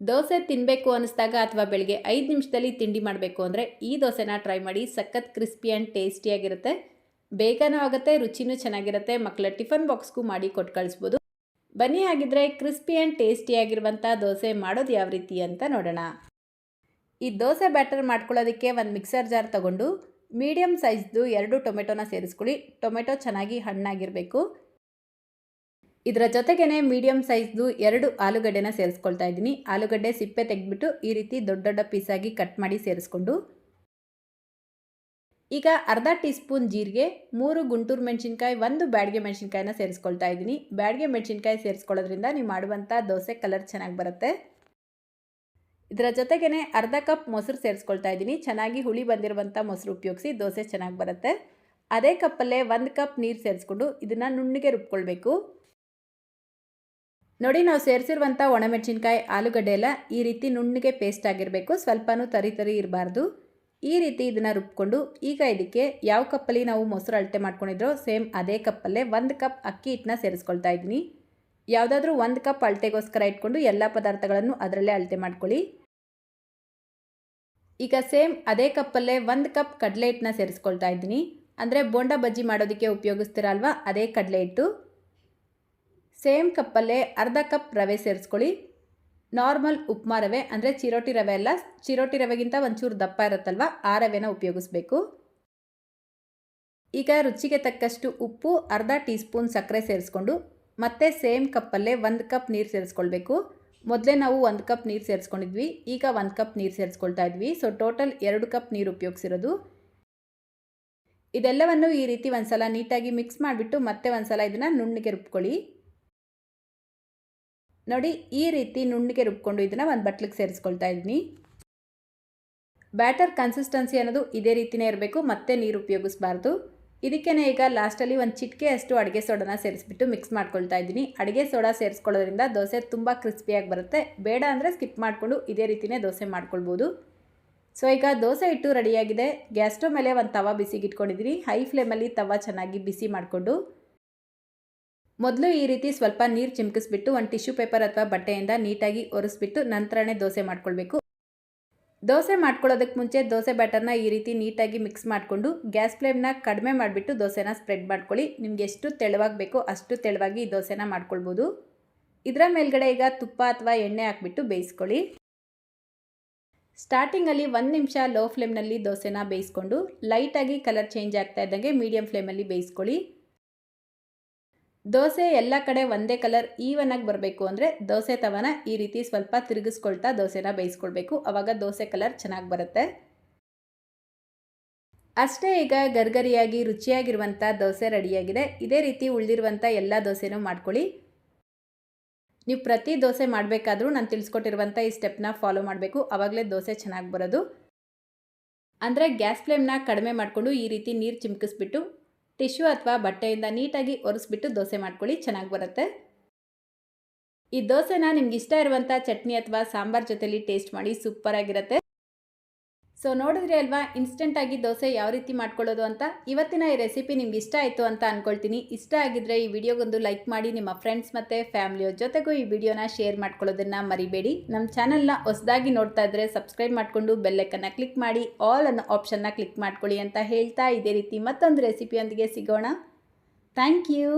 ದೋಸೆ ತಿನ್ನಬೇಕು ಅನ್ನಿಸ್ದಾಗ ಅಥವಾ ಬೆಳಗ್ಗೆ ಐದು ನಿಮಿಷದಲ್ಲಿ ತಿಂಡಿ ಮಾಡಬೇಕು ಅಂದರೆ ಈ ದೋಸೆನ ಟ್ರೈ ಮಾಡಿ ಸಖತ್ ಕ್ರಿಸ್ಪಿ ಆ್ಯಂಡ್ ಟೇಸ್ಟಿಯಾಗಿರುತ್ತೆ ಬೇಗನೂ ಆಗುತ್ತೆ, ರುಚಿನೂ ಚೆನ್ನಾಗಿರುತ್ತೆ ಮಕ್ಕಳ ಟಿಫನ್ ಬಾಕ್ಸ್ಗೂ ಮಾಡಿ ಕೊಟ್ಟು ಕಳಿಸ್ಬೋದು. ಬನ್ನಿ ಆಗಿದ್ರೆ ಕ್ರಿಸ್ಪಿ ಆ್ಯಂಡ್ ಟೇಸ್ಟಿಯಾಗಿರುವಂಥ ದೋಸೆ ಮಾಡೋದು ಯಾವ ರೀತಿ ಅಂತ ನೋಡೋಣ. ಈ ದೋಸೆ ಬ್ಯಾಟರ್ ಮಾಡ್ಕೊಳ್ಳೋದಕ್ಕೆ ಒಂದು ಮಿಕ್ಸರ್ ಜಾರ್ ತಗೊಂಡು ಮೀಡಿಯಮ್ ಸೈಜ್ದು ಎರಡು ಟೊಮೆಟೊನ ಸೇರಿಸ್ಕೊಳ್ಳಿ. ಟೊಮೆಟೊ ಚೆನ್ನಾಗಿ ಹಣ್ಣಾಗಿರಬೇಕು. ಇದರ ಜೊತೆಗೇನೆ ಮೀಡಿಯಮ್ ಸೈಜ್ದು ಎರಡು ಆಲೂಗಡ್ಡೆನ ಸೇರಿಸ್ಕೊಳ್ತಾ ಇದ್ದೀನಿ. ಆಲೂಗಡ್ಡೆ ಸಿಪ್ಪೆ ತೆಗೆದ್ಬಿಟ್ಟು ಈ ರೀತಿ ದೊಡ್ಡ ದೊಡ್ಡ ಪೀಸಾಗಿ ಕಟ್ ಮಾಡಿ ಸೇರಿಸ್ಕೊಂಡು. ಈಗ ಅರ್ಧ ಟೀ ಸ್ಪೂನ್ ಜೀರಿಗೆ, ಮೂರು ಗುಂಟೂರು ಮೆಣಸಿನ್ಕಾಯಿ, ಒಂದು ಬ್ಯಾಡಿಗೆ ಮೆಣಸಿನ್ಕಾಯಿನ ಸೇರಿಸ್ಕೊಳ್ತಾ ಇದ್ದೀನಿ. ಬ್ಯಾಡಿಗೆ ಮೆಣಸಿನ್ಕಾಯಿ ಸೇರಿಸ್ಕೊಳ್ಳೋದ್ರಿಂದ ನೀವು ಮಾಡುವಂಥ ದೋಸೆ ಕಲರ್ ಚೆನ್ನಾಗಿ ಬರುತ್ತೆ. ಇದರ ಜೊತೆಗೇ ಅರ್ಧ ಕಪ್ ಮೊಸರು ಸೇರಿಸ್ಕೊಳ್ತಾ ಇದ್ದೀನಿ. ಚೆನ್ನಾಗಿ ಹುಳಿ ಬಂದಿರುವಂಥ ಮೊಸರು ಉಪಯೋಗಿಸಿ ದೋಸೆ ಚೆನ್ನಾಗಿ ಬರುತ್ತೆ. ಅದೇ ಕಪ್ಪಲ್ಲೇ ಒಂದು ಕಪ್ ನೀರು ಸೇರಿಸ್ಕೊಂಡು ಇದನ್ನು ನುಣ್ಣಗೆ ರುಬ್ಕೊಳ್ಬೇಕು. ನೋಡಿ, ನಾವು ಸೇರಿಸಿರುವಂಥ ಒಣಮೆಣಸಿನ್ಕಾಯಿ, ಆಲೂಗಡ್ಡೆ ಎಲ್ಲ ಈ ರೀತಿ ನುಣ್ಣಗೆ ಪೇಸ್ಟ್ ಆಗಿರಬೇಕು. ಸ್ವಲ್ಪನೂ ತರಿ ತರಿ ಇರಬಾರ್ದು. ಈ ರೀತಿ ಇದನ್ನು ರುಬ್ಕೊಂಡು, ಈಗ ಇದಕ್ಕೆ ಯಾವ ಕಪ್ಪಲ್ಲಿ ನಾವು ಮೊಸರು ಅಳತೆ ಮಾಡ್ಕೊಂಡಿದ್ರೋ ಸೇಮ್ ಅದೇ ಕಪ್ಪಲ್ಲೇ ಒಂದು ಕಪ್ ಅಕ್ಕಿ ಹಿಟ್ಟನ್ನ ಸೇರಿಸ್ಕೊಳ್ತಾ ಇದ್ದೀನಿ. ಯಾವುದಾದ್ರೂ ಒಂದು ಕಪ್ ಅಳತೆಗೋಸ್ಕರ ಇಟ್ಕೊಂಡು ಎಲ್ಲ ಪದಾರ್ಥಗಳನ್ನು ಅದರಲ್ಲೇ ಅಳತೆ ಮಾಡ್ಕೊಳ್ಳಿ. ಈಗ ಸೇಮ್ ಅದೇ ಕಪ್ಪಲ್ಲೇ ಒಂದು ಕಪ್ ಕಡಲೆ ಹಿಟ್ಟನ್ನ ಸೇರಿಸ್ಕೊಳ್ತಾ ಇದ್ದೀನಿ. ಅಂದರೆ ಬೋಂಡ ಬಜ್ಜಿ ಮಾಡೋದಕ್ಕೆ ಉಪಯೋಗಿಸ್ತೀರಲ್ವ, ಅದೇ ಕಡಲೆ ಹಿಟ್ಟು. ಸೇಮ್ ಕಪ್ಪಲ್ಲೇ ಅರ್ಧ ಕಪ್ ರವೆ ಸೇರಿಸ್ಕೊಳ್ಳಿ. ನಾರ್ಮಲ್ ಉಪ್ಮಾ ರವೆ ಅಂದರೆ ಚಿರೋಟಿ ರವೆ ಅಲ್ಲ, ಚಿರೋಟಿ ರವೆಗಿಂತ ಒಂಚೂರು ದಪ್ಪ ಇರುತ್ತಲ್ವ, ಆ ರವೆನ ಉಪಯೋಗಿಸ್ಬೇಕು. ಈಗ ರುಚಿಗೆ ತಕ್ಕಷ್ಟು ಉಪ್ಪು, ಅರ್ಧ ಟೀ ಸ್ಪೂನ್ ಸಕ್ಕರೆ ಸೇರಿಸ್ಕೊಂಡು, ಮತ್ತೆ ಸೇಮ್ ಕಪ್ಪಲ್ಲೇ ಒಂದು ಕಪ್ ನೀರು ಸೇರಿಸ್ಕೊಳ್ಬೇಕು. ಮೊದಲೇ ನಾವು ಒಂದು ಕಪ್ ನೀರು ಸೇರಿಸ್ಕೊಂಡಿದ್ವಿ, ಈಗ ಒಂದು ಕಪ್ ನೀರು ಸೇರಿಸ್ಕೊಳ್ತಾ ಇದ್ವಿ ಸೊ ಟೋಟಲ್ ಎರಡು ಕಪ್ ನೀರು ಉಪಯೋಗಿಸಿರೋದು. ಇದೆಲ್ಲವನ್ನು ಈ ರೀತಿ ಒಂದು ಸಲ ನೀಟಾಗಿ ಮಿಕ್ಸ್ ಮಾಡಿಬಿಟ್ಟು ಮತ್ತೆ ಒಂದು ಸಲ ಇದನ್ನು ನುಣ್ಣಗೆ ರುಬ್ಕೊಳ್ಳಿ. ನೋಡಿ, ಈ ರೀತಿ ನುಣ್ಣಗೆ ರುಬ್ಕೊಂಡು ಇದನ್ನು ಒಂದು ಬಟ್ಲಿಗೆ ಸೇರಿಸ್ಕೊಳ್ತಾ ಇದ್ದೀನಿ ಬ್ಯಾಟರ್ ಕನ್ಸಿಸ್ಟೆನ್ಸಿ ಅನ್ನೋದು ಇದೇ ರೀತಿಯೇ ಇರಬೇಕು, ಮತ್ತೆ ನೀರು ಉಪಯೋಗಿಸ್ಬಾರ್ದು. ಇದಕ್ಕೇ ಈಗ ಲಾಸ್ಟಲ್ಲಿ ಒಂದು ಚಿಟಿಕೆ ಅಷ್ಟು ಅಡುಗೆ ಸೋಡಾನ ಸೇರಿಸ್ಬಿಟ್ಟು ಮಿಕ್ಸ್ ಮಾಡ್ಕೊಳ್ತಾ ಇದ್ದೀನಿ. ಅಡುಗೆ ಸೋಡಾ ಸೇರಿಸ್ಕೊಳ್ಳೋದ್ರಿಂದ ದೋಸೆ ತುಂಬ ಕ್ರಿಸ್ಪಿಯಾಗಿ ಬರುತ್ತೆ. ಬೇಡ ಅಂದರೆ ಸ್ಕಿಪ್ ಮಾಡಿಕೊಂಡು ಇದೇ ರೀತಿಯೇ ದೋಸೆ ಮಾಡ್ಕೊಳ್ಬೋದು. ಸೊ ಈಗ ದೋಸೆ ಇಟ್ಟು ರೆಡಿಯಾಗಿದೆ ಗ್ಯಾಸ್ ಸ್ಟವ್ ಮೇಲೆ ಒಂದು ತವ ಬಿಸಿಗೆ ಇಟ್ಕೊಂಡಿದ್ದೀನಿ. ಹೈ ಫ್ಲೇಮಲ್ಲಿ ತವ ಚೆನ್ನಾಗಿ ಬಿಸಿ ಮಾಡಿಕೊಂಡು. ಮೊದಲು ಈ ರೀತಿ ಸ್ವಲ್ಪ ನೀರು ಚಿಮ್ಕಿಸ್ಬಿಟ್ಟು ಒಂದು ಟಿಶ್ಯೂ ಪೇಪರ್ ಅಥವಾ ಬಟ್ಟೆಯಿಂದ ನೀಟಾಗಿ ಒರೆಸ್ಬಿಟ್ಟು ನಂತರನೇ ದೋಸೆ ಮಾಡ್ಕೊಳ್ಬೇಕು. ದೋಸೆ ಮಾಡ್ಕೊಳ್ಳೋದಕ್ಕೆ ಮುಂಚೆ ದೋಸೆ ಬ್ಯಾಟರ್ನ ಈ ರೀತಿ ನೀಟಾಗಿ ಮಿಕ್ಸ್ ಮಾಡಿಕೊಂಡು ಗ್ಯಾಸ್ ಫ್ಲೇಮ್ನ ಕಡಿಮೆ ಮಾಡಿಬಿಟ್ಟು ದೋಸೆನ ಸ್ಪ್ರೆಡ್ ಮಾಡ್ಕೊಳ್ಳಿ. ನಿಮ್ಗೆ ಎಷ್ಟು ತೆಳುವಾಗಿ ಬೇಕೋ ಅಷ್ಟು ತೆಳುವಾಗಿ ಈ ದೋಸೆನ ಮಾಡ್ಕೊಳ್ಬೋದು. ಇದರ ಮೇಲ್ಗಡೆ ಈಗ ತುಪ್ಪ ಅಥವಾ ಎಣ್ಣೆ ಹಾಕ್ಬಿಟ್ಟು ಬೇಯಿಸ್ಕೊಳ್ಳಿ. ಸ್ಟಾರ್ಟಿಂಗಲ್ಲಿ ಒಂದು ನಿಮಿಷ ಲೋ ಫ್ಲೇಮ್ನಲ್ಲಿ ದೋಸೆನ ಬೇಯಿಸ್ಕೊಂಡು ಲೈಟಾಗಿ ಕಲರ್ ಚೇಂಜ್ ಆಗ್ತಾ ಇದ್ದಂಗೆ ಮೀಡಿಯಮ್ ಫ್ಲೇಮಲ್ಲಿ ಬೇಯಿಸ್ಕೊಳ್ಳಿ. ದೋಸೆ ಎಲ್ಲ ಕಡೆ ಒಂದೇ ಕಲರ್ ಈವನ್ ಆಗಿ ಬರಬೇಕು ಅಂದರೆ ದೋಸೆ ತವನ ಈ ರೀತಿ ಸ್ವಲ್ಪ ತಿರುಗಿಸ್ಕೊಳ್ತಾ ದೋಸೆನ ಬೇಯಿಸ್ಕೊಳ್ಬೇಕು. ಆವಾಗ ದೋಸೆ ಕಲರ್ ಚೆನ್ನಾಗಿ ಬರುತ್ತೆ. ಅಷ್ಟೇ ಈಗ ಗರ್ಗರಿಯಾಗಿ ರುಚಿಯಾಗಿರುವಂಥ ದೋಸೆ ರೆಡಿಯಾಗಿದೆ ಇದೇ ರೀತಿ ಉಳಿದಿರುವಂಥ ಎಲ್ಲ ದೋಸೆನೂ ಮಾಡ್ಕೊಳ್ಳಿ. ನೀವು ಪ್ರತಿ ದೋಸೆ ಮಾಡಬೇಕಾದ್ರೂ ನಾನು ತಿಳಿಸ್ಕೊಟ್ಟಿರುವಂಥ ಈ ಸ್ಟೆಪ್ನ ಫಾಲೋ ಮಾಡಬೇಕು. ಆವಾಗಲೇ ದೋಸೆ ಚೆನ್ನಾಗಿ ಬರೋದು. ಅಂದರೆ ಗ್ಯಾಸ್ ಫ್ಲೇಮ್ನ ಕಡಿಮೆ ಮಾಡಿಕೊಂಡು ಈ ರೀತಿ ನೀರು ಚಿಮ್ಕಿಸ್ಬಿಟ್ಟು ಟಿಶ್ಯೂ ಅಥವಾ ಬಟ್ಟೆಯಿಂದ ನೀಟಾಗಿ ಒರೆಸ್ಬಿಟ್ಟು ದೋಸೆ ಮಾಡ್ಕೊಳ್ಳಿ, ಚೆನ್ನಾಗಿ ಬರುತ್ತೆ. ಈ ದೋಸೆನ ನಿಮ್ಗೆ ಇಷ್ಟ ಇರುವಂಥ ಚಟ್ನಿ ಅಥವಾ ಸಾಂಬಾರ್ ಜೊತೆಯಲ್ಲಿ ಟೇಸ್ಟ್ ಮಾಡಿ ಸೂಪರಾಗಿರುತ್ತೆ ಸೊ ನೋಡಿದ್ರಿ ಅಲ್ವಾ? ಇನ್ಸ್ಟೆಂಟಾಗಿ ದೋಸೆ ಯಾವ ರೀತಿ ಮಾಡ್ಕೊಳ್ಳೋದು ಅಂತ? ಇವತ್ತಿನ ಈ ರೆಸಿಪಿ ನಿಮ್ಗೆ ಇಷ್ಟ ಆಯಿತು ಅಂತ ಅಂದ್ಕೊಳ್ತೀನಿ ಇಷ್ಟ ಆಗಿದ್ರೆ ಈ ವಿಡಿಯೋಗೊಂದು ಲೈಕ್ ಮಾಡಿ, ನಿಮ್ಮ ಫ್ರೆಂಡ್ಸ್ ಮತ್ತು ಫ್ಯಾಮಿಲಿಯವ್ರ ಜೊತೆಗೂ ಈ ವಿಡಿಯೋನ ಶೇರ್ ಮಾಡ್ಕೊಳ್ಳೋದನ್ನು ಮರಿಬೇಡಿ. ನಮ್ಮ ಚಾನಲ್ನ ಹೊಸದಾಗಿ ನೋಡ್ತಾ ಇದ್ದರೆ ಸಬ್ಸ್ಕ್ರೈಬ್ ಮಾಡಿಕೊಂಡು ಬೆಲ್ಲೈಕನ್ನು ಕ್ಲಿಕ್ ಮಾಡಿ ಆಲ್ ಅನ್ನೋ ಆಪ್ಷನ್ನ ಕ್ಲಿಕ್ ಮಾಡ್ಕೊಳ್ಳಿ ಅಂತ ಹೇಳ್ತಾ ಇದೇ ರೀತಿ ಮತ್ತೊಂದು ರೆಸಿಪಿಯೊಂದಿಗೆ ಸಿಗೋಣ. Thank you